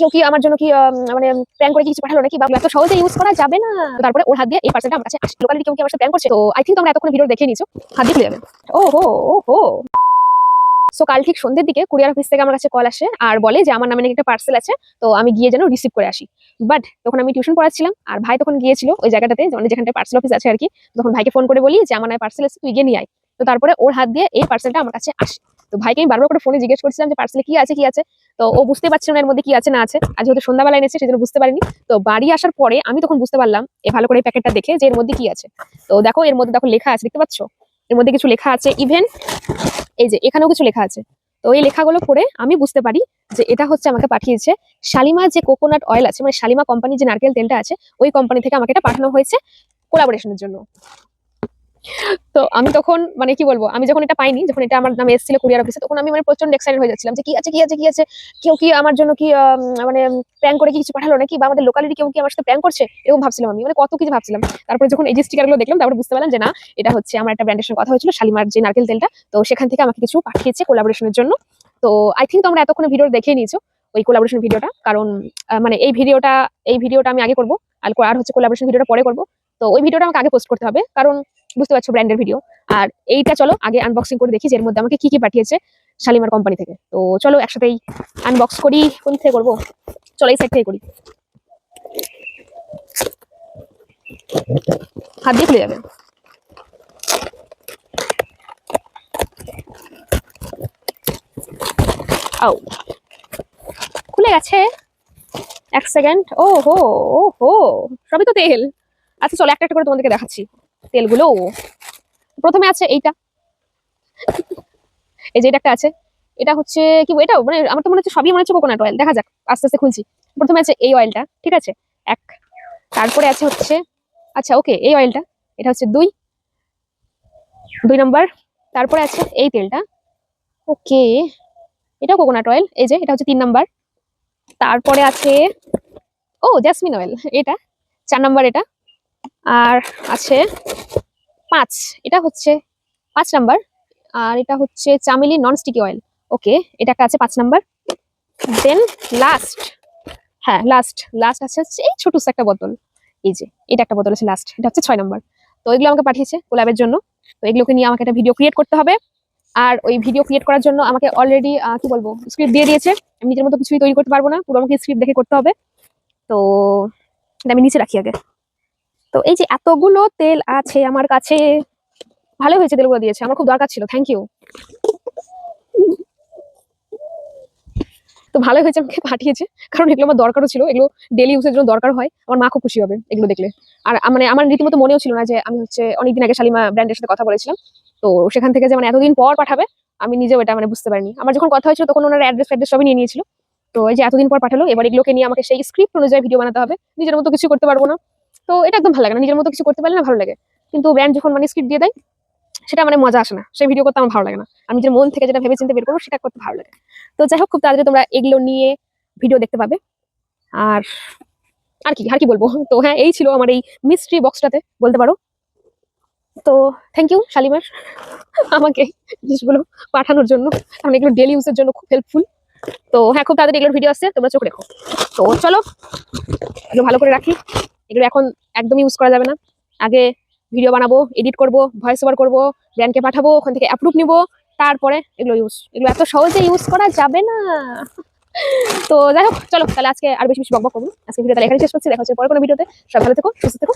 কেউ কি আমার জন্য কি মানে প্ল্যান করে কিছু পাঠালো নাকি? বা এত সহজে ইউজ করা যাবে না? তারপরে ওর হাত দিয়ে এই পার্সেলটা আমার কাছে লোকালি কেউ কি আমার সাথে প্ল্যান করছে? তো আই থিঙ্ক তোমরা এতক্ষণ ভিডিও দেখে নিছো হাত দিয়ে খুলে যাবে। ও হো ও হো সো কাল ঠিক সন্ধ্যের দিকে কুরিয়ার অফিস থেকে আমার কাছে কল আসে আর বলে যে আমার নামে নাকি একটা পার্সেল আছে, তো আমি গিয়ে যেন রিসিভ করে আসি। বাট তখন আমি টিউশন পড়াচ্ছিলাম আর ভাই তখন গিয়েছিল ওই জায়গাটাতে মানে যেখানটা পার্সেল অফিস আছে আর কি তখন ভাইকে ফোন করে বলি যে আমার নামে পার্সেল আছে, তুই গিয়ে নিয়ে আয়। তো তারপরে ওর হাত দিয়ে এই পার্সেলটা আমার কাছে আসে। তো ভাইকে আমি বারবার করে ফোনে জিজ্ঞেস করছিলাম যে পার্সেলে কি আছে কি আছে? তো ও বুঝতে পারছিল না এর মধ্যে কি আছে, না আছে। আজ যেহেতু সন্ধ্যাবেলা এনেছে, সেজন্য বুঝতে পারিনি। তো বাড়ি আসার পরে আমি তখন বুঝতে পারলাম, এ ভালো করে প্যাকেটটা দেখে যে এর মধ্যে কি আছে। তো দেখো, এর মধ্যে দেখো লেখা আছে, দেখতে পাচ্ছ? এর মধ্যে কিছু লেখা আছে ইভেন এই যে এখানেও কিছু লেখা আছে। তো এই লেখাগুলো পড়ে আমি বুঝতে পারি যে এটা হচ্ছে আমাকে পাঠিয়েছে শালিমা যে কোকোনাট অয়েল আছে মানে শালিমা কোম্পানির যে নারকেল তেলটা আছে, ওই কোম্পানি থেকে আমাকে এটা পাঠানো হয়েছে কোলাবোরেশনের জন্য। তো আমি তখন মানে কি বলব, আমি যখন এটা পাইনি, যখন এটা আমার নামে এসেছিল কুরিয়ার অফিসে তখন আমি মানে প্রচণ্ড এক্সাইটেড হয়ে যাচ্ছিলাম যে কি আছে কি আছে কি আছে, কেউ কি আমার জন্য কি মানে প্ল্যান করে কিছু পাঠালো নাকি? বা আমাদের লোকালিটি কেউ কি আমার সাথে প্ল্যান করছে? এরকম ভাবছিলাম আমি মানে কত কিছু ভাবছিলাম। তারপরে যখন এই যে স্টিকারগুলো দেখলাম, তারপরে বুঝতে পারলাম যে না, এটা হচ্ছে আমার একটা ব্র্যান্ডের সঙ্গে কথা হয়েছিল, শালিমার যে নারকেল তেলটা। তো সেখান থেকে আমাকে কিছু পাঠিয়েছে কোলাবোরেশনের জন্য। তো আই থিঙ্ক তোমরা এতক্ষণ ভিডিও দেখে নিয়েছো, ওই কোলাবোরেশন ভিডিওটা কারণ মানে এই ভিডিওটা এই ভিডিওটা আমি আগে করব। আর হচ্ছে কোলাবোরেশন ভিডিওটা পরে করব। তো ওই ভিডিওটা আমাকে আগে পোস্ট করতে হবে। কারণ বুঝতে পারছ ব্র্যান্ডের ভিডিও আর এইটা চলো, আগে আনবক্সিং করে দেখি যে এর মধ্যে আমাকে কি কি পাঠিয়েছে শালিমার কোম্পানি থেকে। তো চলো একসাথেই আনবক্স করি, কোন থেকে করব? চলো এই সাইড থেকে করি। হাত দিয়ে খুলে যাবে। আও। খুলে গেছে। এক সেকেন্ড ও হো ও হো সবই তো তেল। আচ্ছা চলো একটা একটা করে তোমাদেরকে দেখাচ্ছি। তেলগুলো প্রথমে আছে এইটা। এই যে এটা একটা আছে, এটা হচ্ছে কি এটাও মানে আমার তো মনে হচ্ছে সবই মনে হচ্ছে কোকোনাট অয়েল দেখা যাক, আস্তে আস্তে খুলছি। প্রথমে আছে এই অয়েলটা ঠিক আছে? এক। তারপরে আছে হচ্ছে আচ্ছা ওকে এই অয়েলটা এটা হচ্ছে দুই। দুই নম্বর তারপরে আছে এই তেলটা। ওকে এটাও কোকোনাট অয়েল এই যে, এটা হচ্ছে তিন নাম্বার তারপরে আছে, ও জ্যাসমিন অয়েল এটা। চার নাম্বার এটা। আর আছে পাঁচ। এটা হচ্ছে পাঁচ নাম্বার। আর এটা হচ্ছে চামেলি নন স্টিকি অয়েল ওকে এটা আছে পাঁচ নাম্বার। দেন লাস্ট হ্যাঁ লাস্ট লাস্ট আছে হচ্ছে এই ছোট একটা বোতল। এই যে, এটা একটা বোতল আছে লাস্ট এটা হচ্ছে ছয় নাম্বার। তো এগুলো আমাকে পাঠিয়েছে কোলাবের জন্য। তো এগুলোকে নিয়ে আমাকে একটা ভিডিও ক্রিয়েট করতে হবে। আর ওই ভিডিও ক্রিয়েট করার জন্য আমাকে অলরেডি কি বলব স্ক্রিপ্ট দিয়ে দিয়েছে। আমি নিজের মতো কিছুই তৈরি করতে পারব না, পুরো আমাকে স্ক্রিপ্ট দেখে করতে হবে। তো আমি নিচে রাখি আগে। তো এই যে এতগুলো তেল আছে আমার কাছে, ভালো হয়েছে তেলগুলো দিয়েছে, আমার খুব দরকার ছিল থ্যাংক ইউ তো ভালো হয়েছে আমাকে পাঠিয়েছে, কারণ এগুলো আমার দরকারও ছিল, এগুলো ডেলি ইউজের জন্য দরকার হয়, আমার মা খুব খুশি হবে এগুলো দেখলে। আর মানে আমার রীতিমতো মনেও ছিল না যে আমি হচ্ছে অনেকদিন আগে শালিমা ব্র্যান্ডের সাথে কথা বলেছিলাম, তো সেখান থেকে যে মানে এতদিন পর পাঠাবে, আমি নিজেও এটা মানে বুঝতে পারিনি। আমার যখন কথা হয়েছিল তখন ওনার অ্যাড্রেস ফ্যাড্রেস সবই নিয়ে নিয়েছিল, তো এই যে এতদিন পর পাঠালো, এবার এগুলোকে নিয়ে আমাকে সেই স্ক্রিপ্ট অনুযায়ী ভিডিও বানাতে হবে, নিজের মতো কিছু করতে পারব না। তো এটা একদম ভালো লাগে না। নিজের মতো কিছু করতে পারলে না ভালো লাগে। কিন্তু ব্র্যান্ড যখন মানে স্ক্রিপ্ট দিয়ে দেয়, সেটা মানে মজা আসে না। সেই ভিডিও করতে আমার ভালো লাগে না। আমি নিজের মন থেকে যেটা ভেবে চিন্তে বের করব, সেটা করতে ভালো লাগে। তো যাই হোক, খুব তাড়াতাড়ি তোমরা এগুলো নিয়ে ভিডিও দেখতে পাবে। আর আর কি আর কি বলব? তো হ্যাঁ এই ছিল আমার এই মিস্ট্রি বক্সটাতে বলতে পারো। তো থ্যাংক ইউ শালিমার, আমাকে জিনিসগুলো পাঠানোর জন্য। কারণ এগুলো ডেলি ইউজের জন্য খুব হেল্পফুল তো হ্যাঁ খুব তাড়াতাড়ি এগুলোর ভিডিও আসছে, তোমরা চোখ রেখো তো চলো, ভালো করে রাখি। এগুলো এখন একদম ইউজ করা যাবে না। আগে ভিডিও বানাবো এডিট করব ভয়েস ওভার করব ব্র্যান্ডকে পাঠাবো, ওখান থেকে অ্যাপ্রুভ নিবো, তারপরে এগুলো ইউজ এগুলো এত সহজে ইউজ করা যাবে না। তো যাই হোক, চলো তাহলে আজকে আর বেশি বেশি বকবক করব। আজকে ভিডিও তাহলে এখানে শেষ করছি, দেখা হচ্ছে পরে কোনো ভিডিওতে সব ভালো থেকো, সুস্থ থেকো